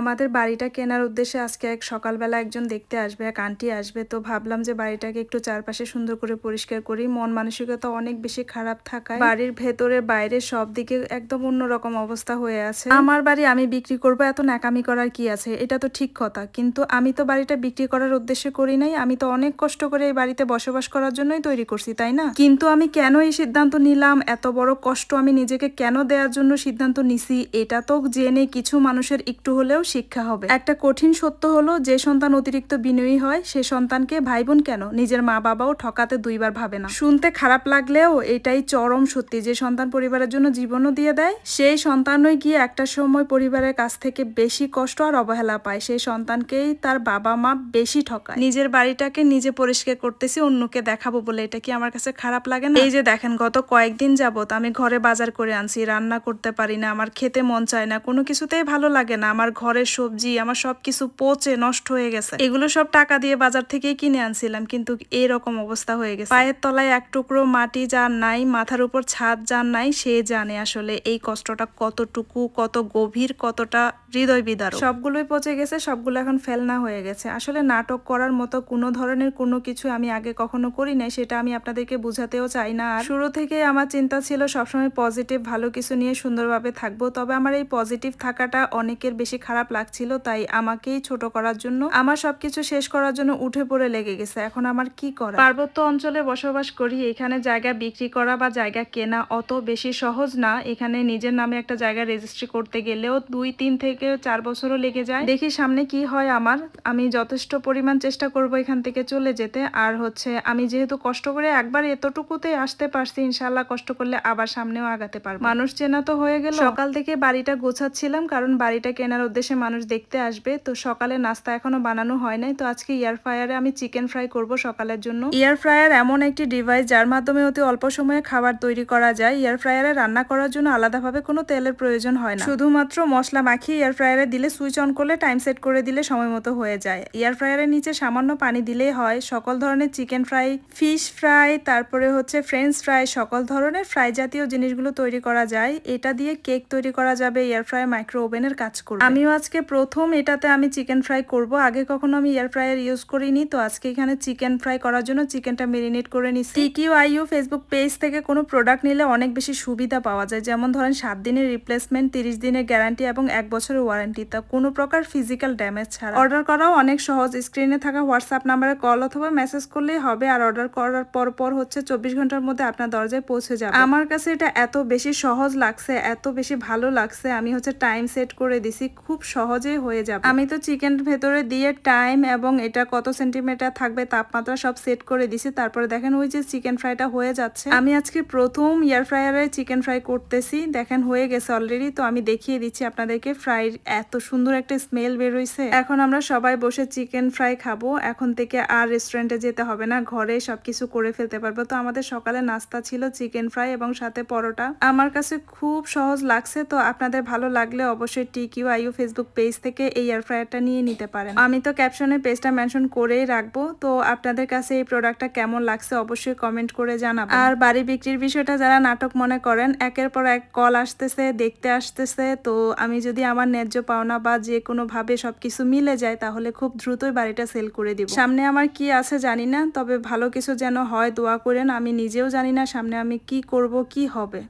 আমাদের বাড়িটা কেনার উদ্দেশ্যে আজকে এক সকালবেলা একজন দেখতে আসবে, এক আন্টি আসবে। তো ভাবলাম যে বাড়িটাকে একটু চারপাশে সুন্দর করে পরিষ্কার করি। মন মানসিকতা অনেক বেশি খারাপ থাকায় বাড়ির ভেতরে বাইরে সব দিকে একদম অন্যরকম অবস্থা হয়ে আছে। আমার বাড়ি আমি বিক্রি করব, এত ন্যাকামি করার কি আছে? এটা তো ঠিক কথা। কিন্তু আমি তো বাড়িটা বিক্রি করার উদ্দেশ্যে করি নাই। আমি তো অনেক কষ্ট করে এই বাড়িতে বসবাস করার জন্যই তৈরি করছি, তাই না? কিন্তু আমি কেন এই সিদ্ধান্ত নিলাম? এত বড় কষ্ট আমি নিজেকে কেন দেওয়ার জন্য সিদ্ধান্ত নিছি? এটা তো জেনে কিছু মানুষের একটু হলেও শিক্ষা হবে। একটা কঠিন সত্য হলো, যে সন্তান অতিরিক্ত বিনয়ী হয়, সে সন্তানকে ভাই বোন কেন? নিজের মা বাবাও ঠকাতে দুইবার ভাবে না। শুনতে খারাপ লাগলেও এটাই চরম সত্যি, যে সন্তান পরিবারের জন্য জীবনও দিয়ে দেয়, সেই সন্তানই গিয়ে একটা সময় পরিবারের কাছ থেকে বেশি কষ্ট আর অবহেলা পায়। সেই সন্তানকেই তার বাবা মা বেশি ঠকায়। নিজের বাড়িটাকে নিজে পরিষ্কার করতেছি, অন্যকে দেখাবো বলে। এটা কি আমার কাছে খারাপ লাগে না? এই যে দেখেন, গত কয়েকদিন যাবত আমি ঘরে বাজার করে আনছি, রান্না করতে পারি না, আমার খেতে মন চায় না, কোনো কিছুতেই ভালো লাগে না। আমার ঘরের সবজি, আমার সবকিছু পচে নষ্ট হয়ে গেছে। এগুলো সব টাকা দিয়ে বাজার থেকেই কিনে আনছিলাম, কিন্তু এরকম অবস্থা হয়ে গেছে। পায়ের তলায় এক টুকরো মাটি যার নাই, মাথার উপর ছাদ যার নাই, সে জানে আসলে এই কষ্টটা কতটুকু, কত গভীর, কতটা হৃদয় বিদারক সবগুলোই পচে গেছে, সবগুলো এখন ফেলনা হয়ে গেছে। আসলে নাটক করার মতো কোনো ধরনের কোনো কিছু আমি আগে কখনো করি নাই, সেটা আমি আপনাদেরকে বুঝাতেও চাই না। আর শুরু থেকে আমার চিন্তা ছিল সবসময় পজিটিভ, ভালো কিছু নিয়ে সুন্দরভাবে থাকব, তবে আমার এই পজিটিভ থাকাটা অনেকের বেশি খারাপ লাগছিল, তাই আমাকেই ছোট করার জন্য, আমার সবকিছু শেষ করার জন্য উঠে পড়ে লেগে গেছে। এখন আমার কি করা পার্বত্য অঞ্চলে বসবাস করি, এখানে জায়গা বিক্রি করা বা জায়গা কেনা অত বেশি সহজ না। এখানে নিজের নামে একটা জায়গা রেজিস্ট্রি করতে গেলেও দুই, তিন থেকে চার বছরও লেগে যায়। দেখি সামনে কি হয় আমার। আমি যথেষ্ট পরিমাণ চেষ্টা করব এখান থেকে চলে যেতে। আর হচ্ছে, আমি যেহেতু কষ্ট করে একবার এতটুকুতে আসতে পারছি ইনশাল্লাহ কষ্ট করলে আবার সামনেও আগাতে পারব। মানুষ চেনা তো হয়ে গেল। সকাল থেকে বাড়িটা গোছাচ্ছিলাম, কারণ বাড়িটা কেনার উদ্দেশ্যে মানুষ দেখতে আসবে। তো সকালে নাস্তা এখনও বানানো হয় নাই। তো আজকে এয়ার ফ্রায়ারে আমি চিকেন ফ্রাই করব সকালের জন্য। এয়ার ফ্রায়ার এমন একটি ডিভাইস যার মাধ্যমে অতি অল্প সময়ে খাবার তৈরি করা যায়। এয়ার ফ্রায়ারে রান্না করার জন্য আলাদাভাবে কোনো তেলের প্রয়োজন হয় না। শুধুমাত্র মশলা মাখিয়ে এয়ার ফ্রায়ারে দিলে সুইচ অন করলে টাইম সেট করে দিলে সময় মতো হয়ে যায়। এয়ার ফ্রায়ারের নিচে সামান্য পানি দিলেই হয়। সকল ধরনের চিকেন ফ্রাই ফিশ ফ্রাই তারপরে হচ্ছে ফ্রেঞ্চ ফ্রাই সকল ধরনের ফ্রাই জাতীয় জিনিসগুলো তৈরি করা যায়। এটা দিয়ে কেক তৈরি করা যাবে। এয়ার ফ্রাই মাইক্রো ওভেনের কাজ করবে। আমিও আজকে প্রথম এটাতে আমি চিকেন ফ্রাই করব। আগে কখনো আমি এয়ার ফ্রায়ার ইউজ করিনি, তো আজকে এখানে চিকেন ফ্রাই করার জন্য চিকেনটা মেরিনেট করে নিচ্ছি। টিকিউ আইইউ ফেসবুক পেজ থেকে কোনো প্রোডাক্ট নিলে অনেক বেশি সুবিধা পাওয়া যায়। যেমন ধরেন, সাত দিনের রিপ্লেসমেন্ট তিরিশ দিনের গ্যারান্টি এবং এক বছরের ওয়ারেন্টি তা কোনো প্রকার ফিজিক্যাল ড্যামেজ ছাড়া। অর্ডার করাও অনেক সহজ। স্ক্রিনে থাকা হোয়াটসঅ্যাপ নাম্বারে কল অথবা মেসেজ করলেই হবে আর অর্ডার করার পর পর হচ্ছে চব্বিশ ঘণ্টার মধ্যে আপনার দরজায় পৌঁছে যাবে। আমার কাছে এটা এত বেশি সহজ লাগছে, এত বেশি ভালো লাগছে। আমি হচ্ছে টাইম সেট করে দিছি। খুব সহজেই হয়ে যাবে। আমি তো চিকেন ভেতরে দিয়ে টাইম এবং এটা কত সেন্টিমিটার থাকবে তাপমাত্রা সব সেট করে দিছি। তারপরে দেখেন ওই যে চিকেন ফ্রাইটা হয়ে যাচ্ছে। আমি আজকে প্রথম এয়ার ফ্রায়ারে চিকেন ফ্রাই করতেছি। দেখেন হয়ে গেছে অলরেডি তো আমি দেখিয়ে দিচ্ছি আপনাদেরকে ফ্রাই এত সুন্দর একটা স্মেল বেরোইছে। এখন আমরা সবাই বসে চিকেন ফ্রাই খাব। এখন থেকে আর রেস্টুরেন্টে যেতে হবে না। ঘরে সবকিছু করে ফেলতে পারব। তো আমাদের সকালে নাস্তা ছিল চিকেন ফ্রাই এবং সাথে পরোটা। আমার কাছে খুব সহজ লাগছে। তো আপনাদের ভালো লাগলে অবশ্যই টিকিউ আইউ ফেসবুক পেজ থেকে এই এয়ার ফ্রায়ারটা নিয়ে নিতে পারেন। আমি তো ক্যাপশনে পেজটা মেনশন করেই রাখব। তো আপনাদের কাছে এই প্রোডাক্টটা কেমন লাগছে অবশ্যই কমেন্ট করে জানাব আর বাড়ি বিক্রির বিষয়টা যারা নাটক মনে করেন, একের পর এক কল আসতেছে, দেখতে আসতেছে। তো আমি যদি আমার ন্যায্য পাওনা বা যে কোনো ভাবে সবকিছু মিলে যায়, তাহলে খুব দ্রুতই বাড়িটা সেল করে দিব। সামনে আমার কি আছে জানি না, তবে ভালো কিছু যেন হয়, দোয়া করেন। আমি নিজেও জানি না সামনে আমি কি করব, কি হবে।